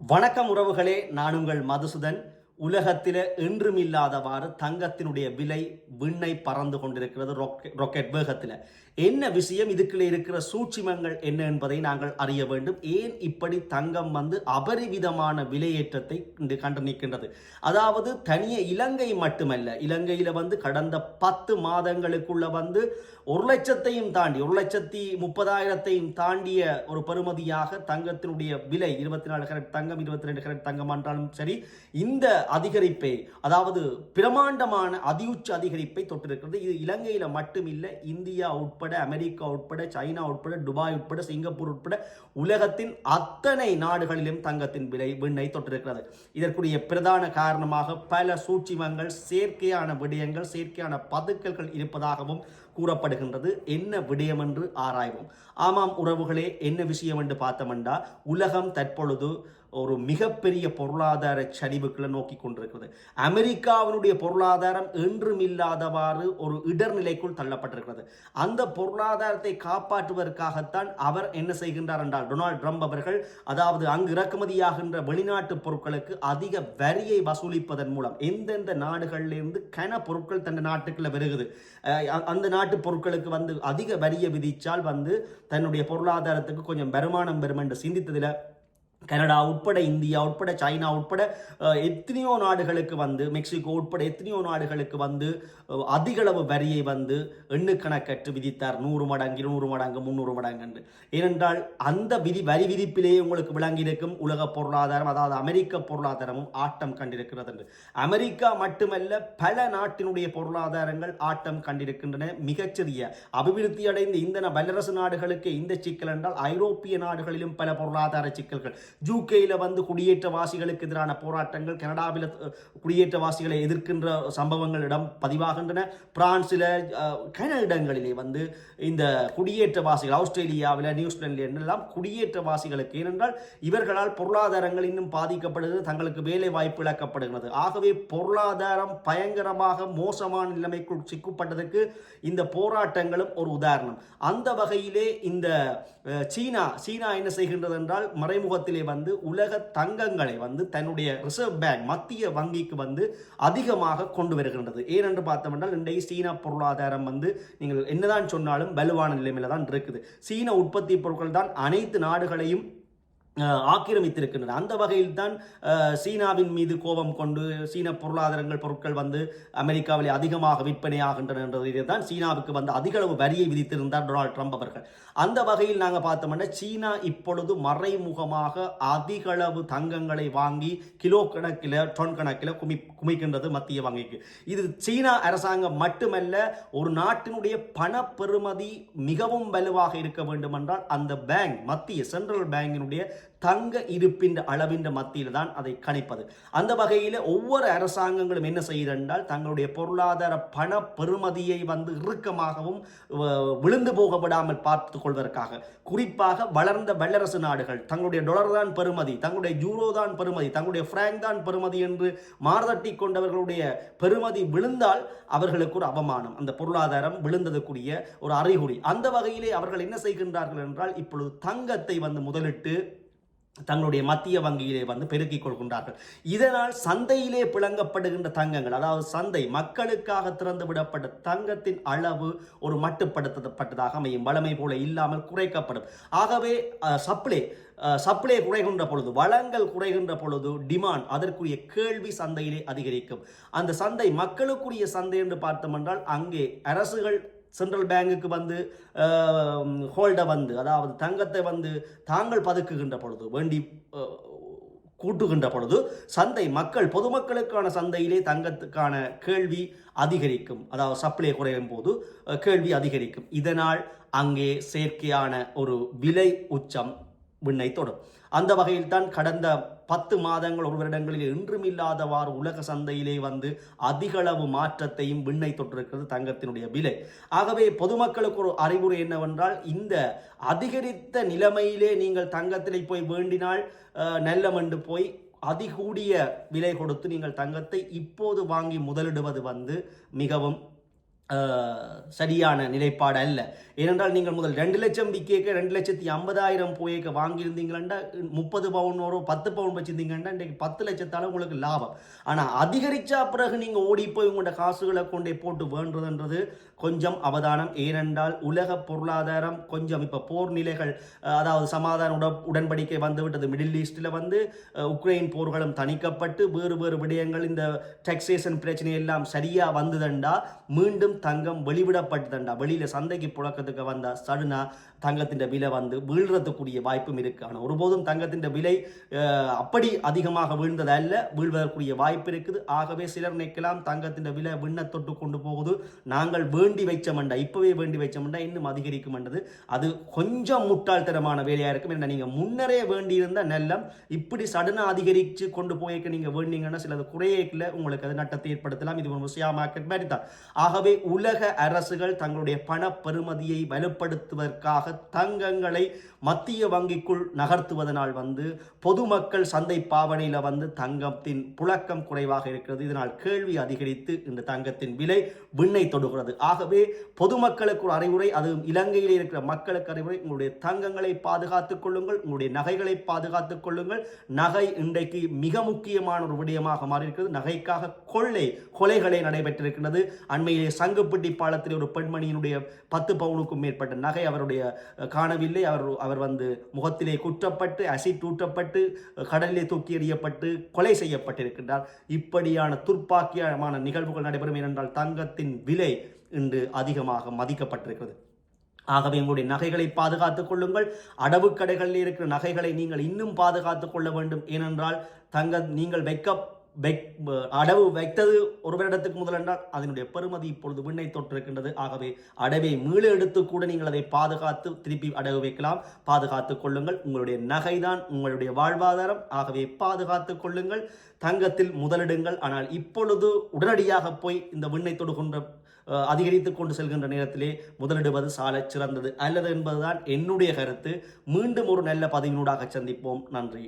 வணக்கம் உறவுகளே நான் உங்கள் மதுசூதன். உலகத்தில் என்றும் இல்லாதவாறு தங்கத்தினுடைய விலை விண்ணை பறந்து கொண்டிருக்கிறது ராக்கெட் வேகத்தில். என்ன விஷயம் இதுக்குள்ளே இருக்கிற சூட்சிமங்கள் என்ன என்பதை நாங்கள் அறிய வேண்டும். ஏன் இப்படி தங்கம் வந்து அபரிவிதமான விலையேற்றத்தை கண்டு நிற்கின்றது அதாவது தனிய இலங்கை மட்டுமல்ல இலங்கையில் வந்து கடந்த பத்து மாதங்களுக்குள்ள வந்து ஒரு லட்சத்தையும் தாண்டி ஒரு லட்சத்தி முப்பதாயிரத்தையும் தாண்டிய ஒரு பெறுமதியாக தங்கத்தினுடைய விலை இருபத்தி நாலு கரெக்ட் தங்கம் இருபத்தி ரெண்டு கரெக்ட் தங்கம் என்றாலும் சரி இந்த அதிகரிப்பை அதாவது பிரமாண்டமான அதியுச்ச அதிகரிப்பை தொட்டிருக்கிறது. இது இலங்கையில் மட்டுமில்லை இந்தியா உட்பட அமெரிக்கா உட்பட சைனா உட்பட துபாய் உட்பட சிங்கப்பூர் உட்பட உலகத்தின் அத்தனை நாடுகளிலும் தங்கத்தின் விலை விண்ணை தொட்டிருக்கிறது. இதற்குரிய பிரதான காரணமாக பல சூட்சிமங்கள் செயற்கையான விடயங்கள் செயற்கையான பதுக்கல்கள் இருப்பதாகவும் கூறப்படுகின்றது. என்ன விடயம் என்று ஆராய்வோம். ஆமாம் உறவுகளே என்ன விஷயம் என்று பார்த்தோம்டா உலகம் தற்பொழுது ஒரு மிகப்பெரிய பொருளாதார சரிவுகளை நோக்கி கொண்டிருக்கிறது. அமெரிக்காவினுடைய பொருளாதாரம் என்றும் இல்லாதவாறு ஒரு இடர்நிலைக்குள் தள்ளப்பட்டிருக்கிறது. அந்த பொருளாதாரத்தை காப்பாற்றுவதற்காகத்தான் அவர் என்ன செய்கின்றார் என்றால் டொனால்ட் ட்ரம்ப் அவர்கள் அதாவது அங்கு இறக்குமதியாகின்ற வெளிநாட்டு பொருட்களுக்கு அதிக வரியை வசூலிப்பதன் மூலம் எந்தெந்த நாடுகளிலிருந்து கன பொருட்கள் தன் நாட்டுக்குள்ள வருகிறது அஹ் அந்த நாட்டு பொருட்களுக்கு வந்து அதிக வரியை விதித்தால் வந்து தன்னுடைய பொருளாதாரத்துக்கு கொஞ்சம் வருமானம் வரும் என்று சிந்தித்ததில் கனடா உட்பட இந்தியா உட்பட சைனா உட்பட எத்தனையோ நாடுகளுக்கு வந்து மெக்சிகோ உட்பட எத்தனையோ நாடுகளுக்கு வந்து அதிகளவு வரியை வந்து எண்ணுக்கணக்கற்று விதித்தார். நூறு மடங்கு இருநூறு மடங்கு முந்நூறு மடங்கு என்று ஏனென்றால் அந்த விதி வரி விதிப்பிலேயே உங்களுக்கு விளங்கியிருக்கும் உலக பொருளாதாரம் அதாவது அமெரிக்க பொருளாதாரமும் ஆட்டம் கண்டிருக்கிறது என்று அமெரிக்கா மட்டுமல்ல பல நாட்டினுடைய பொருளாதாரங்கள் ஆட்டம் கண்டிருக்கின்றன. மிகச்சிறிய அபிவிருத்தி அடைந்த இந்த வல்லரசு நாடுகளுக்கு இந்த சிக்கல் என்றால் ஐரோப்பிய நாடுகளிலும் பல பொருளாதார சிக்கல்கள். ஜூகேயில் வந்து குடியேற்றவாசிகளுக்கு எதிரான போராட்டங்கள் கனடாவில் குடியேற்றவாசிகளை எதிர்க்கின்ற சம்பவங்கள் இடம் பதிவாகின்றன. பிரான்சில் கன இடங்களிலே வந்து இந்த குடியேற்றவாசிகள் ஆஸ்திரேலியாவில் நியூசிலாண்டில் எல்லாம் குடியேற்றவாசிகளுக்கு ஏனென்றால் இவர்களால் பொருளாதாரங்கள் இன்னும் பாதிக்கப்படுகிறது தங்களுக்கு வேலை வாய்ப்பு இழக்கப்படுகிறது. ஆகவே பொருளாதாரம் பயங்கரமாக மோசமான நிலைமைக்குள் சிக்கப்பட்டதுக்கு இந்த போராட்டங்களும் ஒரு உதாரணம். அந்த வகையிலே இந்த சீனா சீனா என்ன செய்கின்றது என்றால் மறைமுகத்திலே வந்து உலக தங்கங்களை வந்து தன்னுடைய ரிசர்வ் பேங்க் மத்திய வங்கிக்கு வந்து அதிகமாக கொண்டு வருகின்றது. ஏனென்று பார்த்தோம் என்றால் இன்றைய சீனா பொருளாதாரம் வந்து நீங்கள் என்னதான் சொன்னாலும் வலுவான நிலைமையில தான் இருக்குது. சீன உற்பத்தி பொருட்கள் தான் அனைத்து நாடுகளையும் ஆக்கிரமித்திருக்கின்றன. அந்த வகையில் தான் சீனாவின் மீது கோபம் கொண்டு சீன பொருளாதாரங்கள் பொருட்கள் வந்து அமெரிக்காவில் அதிகமாக விற்பனையாகின்றன என்றதிலே தான் சீனாவுக்கு வந்து அதிகளவு வரியை விதித்திருந்தார் டொனால்ட் ட்ரம்ப் அவர்கள். அந்த வகையில் நாங்கள் பார்த்தோம்னா சீனா இப்பொழுது மறைமுகமாக அதிகளவு தங்கங்களை வாங்கி கிலோ கணக்கில் டொன் கணக்கில் குமி குமிக்கின்றது மத்திய வங்கிக்கு. இது சீனா அரசாங்கம் மட்டுமல்ல ஒரு நாட்டினுடைய பண பெறுமதி மிகவும் வலுவாக இருக்க வேண்டும் என்றால் அந்த பேங்க் மத்திய சென்ட்ரல் பேங்கினுடைய தங்க இருப்பின் அளவின் மத்தியில் தான் அதை கணிப்பது. அந்த வகையில் ஒவ்வொரு அரசாங்கங்களும் என்ன செய்கிறால் தங்களுடைய பொருளாதார பண பெறுமதியை வந்து இறுக்கமாகவும் விழுந்து போக விடாமல் பார்த்து கொள்வதற்காக. குறிப்பாக வளர்ந்த வல்லரசு நாடுகள் தங்களுடைய டொலர் தான் பெறுமதி தங்களுடைய ஜூரோ தான் பெறுமதி தங்களுடைய பிராங்க் தான் பெறுமதி என்று மாறுதட்டி கொண்டவர்களுடைய பெறுமதி விழுந்தால் அவர்களுக்கு ஒரு அவமானம். அந்த பொருளாதாரம் விழுந்ததுக்குரிய ஒரு அறிகுறி. அந்த வகையிலே அவர்கள் என்ன செய்கின்றார்கள் என்றால் இப்பொழுது தங்கத்தை வந்து முதலிட்டு தங்களுடைய மத்திய வங்கியிலே வந்து பெருக்கிக் கொள்கின்றார்கள். இதனால் சந்தையிலே பிளங்கப்படுகின்ற தங்கங்கள் அதாவது சந்தை மக்களுக்காக திறந்து விடப்பட்ட தங்கத்தின் அளவு ஒரு மட்டுப்படுத்தப்பட்டதாக அமையும். வளமை போல இல்லாமல் குறைக்கப்படும். ஆகவே சப்ளை சப்ளை குறைகின்ற பொழுது வளங்கள் குறைகின்ற பொழுது டிமாண்ட் அதற்குரிய கேள்வி சந்தையிலே அதிகரிக்கும். அந்த சந்தை மக்களுக்குரிய சந்தை என்று பார்த்தோம் என்றால் அங்கே அரசுகள் சென்ட்ரல் பேங்குக்கு வந்து ஹோல்டை வந்து அதாவது தங்கத்தை வந்து தாங்கள் பதுக்குகின்ற பொழுது வேண்டி கூட்டுகின்ற பொழுது சந்தை மக்கள் பொதுமக்களுக்கான சந்தையிலே தங்கத்துக்கான கேள்வி அதிகரிக்கும். அதாவது சப்ளை குறையும் போது கேள்வி அதிகரிக்கும். இதனால் அங்கே செயற்கையான ஒரு விலை உச்சம் விண்ணை தொடும். அந்த வகையில் தான் கடந்த பத்து மாதங்கள் ஒரு வருடங்களில் என்றும் இல்லாதவாறு உலக சந்தையிலே வந்து அதிகளவு மாற்றத்தையும் விண்ணை தொட்டிருக்கிறது தங்கத்தினுடைய விலை. ஆகவே பொதுமக்களுக்கு ஒரு அறிவுரை என்னவென்றால் இந்த அதிகரித்த நிலைமையிலே நீங்கள் தங்கத்திலே போய் வேண்டினால் அஹ், நல்லமென்று போய் அதிகூடிய விலை கொடுத்து நீங்கள் தங்கத்தை இப்போது வாங்கி முதலிடுவது வந்து மிகவும் சரியான நிலைப்பாடு அல்ல. ஏனென்றால் நீங்கள் முதல் ரெண்டு லட்சம் விற்கேக்க ரெண்டு லட்சத்தி ஐம்பதாயிரம் போயேக்க வாங்கியிருந்தீங்களா முப்பது பவுன் வரும் பத்து பவுன் வச்சுருந்தீங்கன்னா இன்றைக்கு பத்து லட்சத்தால் உங்களுக்கு லாபம். ஆனால் அதிகரித்தா பிறகு நீங்கள் ஓடி போய் உங்களோட காசுகளை கொண்டே போட்டு வேண்டுறதுன்றது கொஞ்சம் அவதானம். ஏனென்றால் உலக பொருளாதாரம் கொஞ்சம் இப்போ போர் நிலைகள் அதாவது சமாதான உட உடன்படிக்கை வந்துவிட்டது. மிடில் ஈஸ்டில் வந்து உக்ரைன் போர்களும் தணிக்கப்பட்டு வேறு வேறு விடயங்கள் இந்த டெக்ஸேஷன் பிரச்சனை எல்லாம் சரியாக வந்ததுண்டா மீண்டும் தங்கம் வெளிவிடப்பட்டதுண்டா. வெளியில் சந்தைக்கு புழக்கத்துக்கு வந்தால் சடுனா தங்கத்தின் விலை வந்து வீழ்றதுக்குரிய வாய்ப்பும் இருக்குது ஆனால் ஒருபோதும் தங்கத்தின் விலை அப்படி அதிகமாக வீழ்ந்ததல்ல வீழ்வதற்குரிய வாய்ப்பு இருக்குது. ஆகவே சிலர் நினைக்கலாம் தங்கத்தின் விலை விண்ண தொட்டு கொண்டு போகுது. நாங்கள் வேண்டி வைச்சமண்டா. இப்போவே வேண்டி வைச்சமண்டா. இன்னும் அதிகரிக்குமென்றது. அது கொஞ்சம் முட்டாள்தனமான வேலையாக இருக்கும். என்ன நீங்கள் முன்னரே வேண்டியிருந்த நெல்லம் இப்படி சடுனாக அதிகரித்து கொண்டு போயிருக்க நீங்கள் வேண்டிங்கன்னா சிலது குறையில உங்களுக்கு அது நட்டத்தை ஏற்படுத்தலாம். இது ஒரு ஷேர் மாதிரி தான். ஆகவே உலக அரசுகள் தங்களுடைய பண பெறுமதியை வலுப்படுத்துவதற்காக தங்கங்களை மத்திய வங்கிக்குள் நகர்த்துவதனால் வந்து பொதுமக்கள் சந்தை பாவனையில் வந்து தங்கத்தின் புழக்கம் குறைவாக இருக்கிறது. இதனால் கேள்வி அதிகரித்து இந்த தங்கத்தின் விலை விண்ணை தொடுகிறது. ஆகவே பொதுமக்களுக்கு ஒரு அறிவுரை அது இலங்கையில் இருக்கிற மக்களுக்கு அறிவுரை உங்களுடைய தங்கங்களை பாதுகாத்துக் கொள்ளுங்கள் உங்களுடைய நகைகளை பாதுகாத்துக் கொள்ளுங்கள். நகை இன்றைக்கு மிக முக்கியமான ஒரு விடயமாக மாறியிருக்கிறது. நகைக்காக கொள்ளை கொலைகளை நடைபெற்றிருக்கிறது அண்மையிலே சங்குப்பிட்டி பாலத்தில் ஒரு பெண்மணியினுடைய பத்து பவுனுக்கும் மேற்பட்ட நகை அவருடைய காணவில்லை. அவர் அவர் வந்து முகத்திலே குற்றப்பட்டு அசிட்டூட்டப்பட்டு கடலிலே தூக்கி எறியப்பட்டு கொலை செய்யப்பட்டிருக்கின்றார். இப்படியான துர்ப்பாக்கியமான நிகழ்வுகள் நடைபெறும் ஏனென்றால் தங்கத்தின் விலை இன்று அதிகமாக மதிக்கப்பட்டிருக்கிறது. ஆகவே உங்களுடைய நகைகளை பாதுகாத்துக் கொள்ளுங்கள். அடவு கடைகளில் இருக்கிற நகைகளை நீங்கள் இன்னும் பாதுகாத்துக் கொள்ள வேண்டும். ஏனென்றால் தங்க நீங்கள் வைக்க அடவு வைத்தது ஒருவரிடத்துக்கு முதல் என்றால் அதனுடைய பெருமதி இப்பொழுது விண்ணை தொற்றிருக்கின்றது. ஆகவே அடவை மீள எடுத்து கூட நீங்கள் அதை பாதுகாத்து திருப்பி அடகு வைக்கலாம். பாதுகாத்து கொள்ளுங்கள். உங்களுடைய நகைதான் உங்களுடைய வாழ்வாதாரம். ஆகவே பாதுகாத்து கொள்ளுங்கள். தங்கத்தில் முதலிடுங்கள். ஆனால் இப்பொழுது உடனடியாக போய் இந்த விண்ணை தொடுகின்ற அதிகரித்து கொண்டு செல்கின்ற நேரத்திலே முதலிடுவது சால சிறந்தது. அல்லது என்பதுதான் என்னுடைய கருத்து. மீண்டும் ஒரு நல்ல பதிவினூடாக சந்திப்போம். நன்றி.